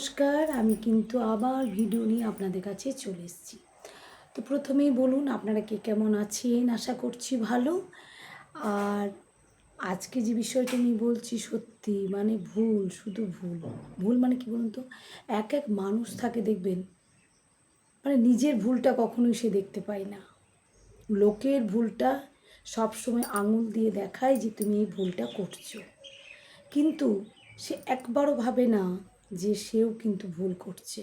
নমস্কার, আমি কিন্তু আবার ভিডিও নিয়ে আপনাদের কাছে চলে এসেছি। তো প্রথমেই বলুন, আপনারা কে কেমন আছেন? আশা করছি ভালো। আর আজকে যে বিষয়টা আমি বলছি সত্যি মানে ভুল, শুধু ভুল। ভুল মানে কি বলুন তো? এক এক মানুষ থাকে দেখবেন মানে নিজের ভুলটা কখনোই সে দেখতে পায় না। লোকের ভুলটা সবসময় আঙুল দিয়ে দেখায় যে তুমি এই ভুলটা করছ। কিন্তু সে একবারও ভাবে না যে সেও কিন্তু ভুল করছে।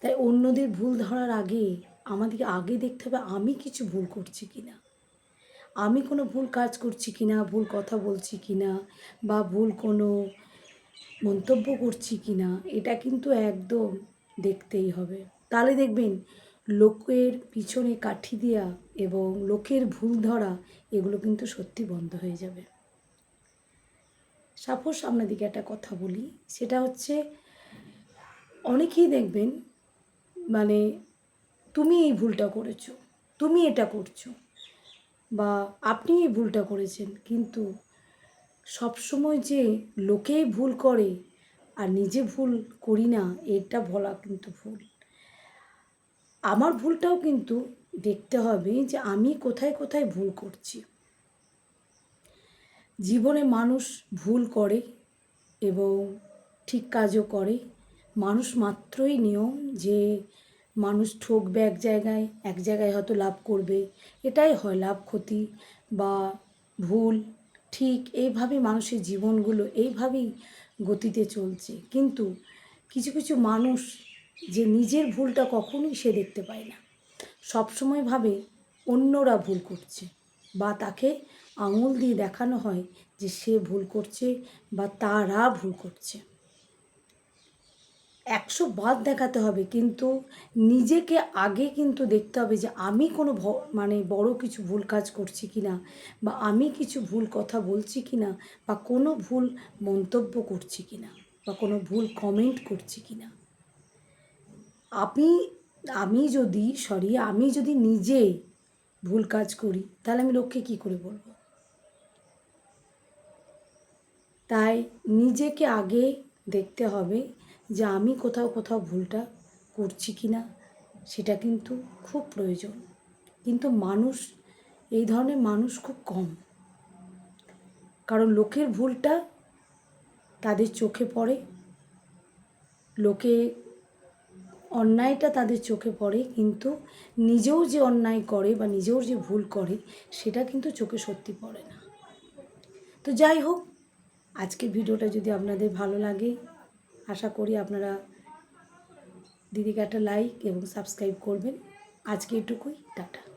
তাই অন্যদের ভুল ধরার আগে আমাদেরকে আগে দেখতে হবে, আমি কিছু ভুল করছি কি না আমি কোনো ভুল কাজ করছি কি না ভুল কথা বলছি কি না বা ভুল কোনো মন্তব্য করছি কি না এটা কিন্তু একদম দেখতেই হবে। তাহলে দেখবেন লোকের পিছনে কাঠি দেওয়া এবং লোকের ভুল ধরা, এগুলো কিন্তু সত্যি বন্ধ হয়ে যাবে। সাপোজ আপনাদেরকে একটা কথা বলি, সেটা হচ্ছে অনেকেই দেখবেন মানে তুমি এই ভুলটা করেছ, তুমি এটা করছ বা আপনি এই ভুলটা করেছেন, কিন্তু সবসময় যে লোকেই ভুল করে আর নিজে ভুল করি না, এটা বলা কিন্তু ভুল। আমার ভুলটাও কিন্তু দেখতে হবে যে আমি কোথায় কোথায় ভুল করছি। জীবনে মানুষ ভুল করে এবং ঠিক কাজও করে। মানুষ মাত্রই নিয়ম যে মানুষ ঠকবে এক জায়গায় এক জায়গায় হয়তো লাভ করবে। এটাই হয় লাভ ক্ষতি বা ভুল। ঠিক এইভাবে মানুষের জীবনগুলো এইভাবেই গতিতে চলছে। কিন্তু কিছু কিছু মানুষ যে নিজের ভুলটা কখনোই সে দেখতে পায় না। সবসময় ভাবে অন্যরা ভুল করছে। বা তাকে আঙুল দিয়ে দেখানো হয় যে সে ভুল করছে বা তারা ভুল করছে। একশো বাদ দেখাতে হবে, কিন্তু নিজেকে আগে কিন্তু দেখতে হবে যে আমি কোনো মানে বড় কিছু ভুল কাজ করছি কি না বা আমি কিছু ভুল কথা বলছি কি না বা কোনো ভুল মন্তব্য করছি কি না বা কোনো ভুল কমেন্ট করছি কি না আমি আমি যদি সরি আমি যদি নিজে ভুল কাজ করি, তাহলে আমি লোককে কি করে বলব? তাই নিজেকে আগে দেখতে হবে যে আমি কোথাও কোথাও ভুলটা করছি কি না, সেটা কিন্তু খুব প্রয়োজন। কিন্তু মানুষ, এই ধরনের মানুষ খুব কম। কারণ লোকের ভুলটা তাদের চোখে পড়ে, লোকে অন্যায়টা তাদের চোখে পড়ে, কিন্তু নিজেও যে অন্যায় করে বা নিজেও যে ভুল করে, সেটা কিন্তু চোখে সত্যি পড়ে না। তো যাই হোক, আজকের ভিডিওটা যদি আপনাদের ভালো লাগে, আশা করি আপনারা দিদিকে একটা লাইক এবং সাবস্ক্রাইব করবেন। আজকে এটুকুই, টাটা।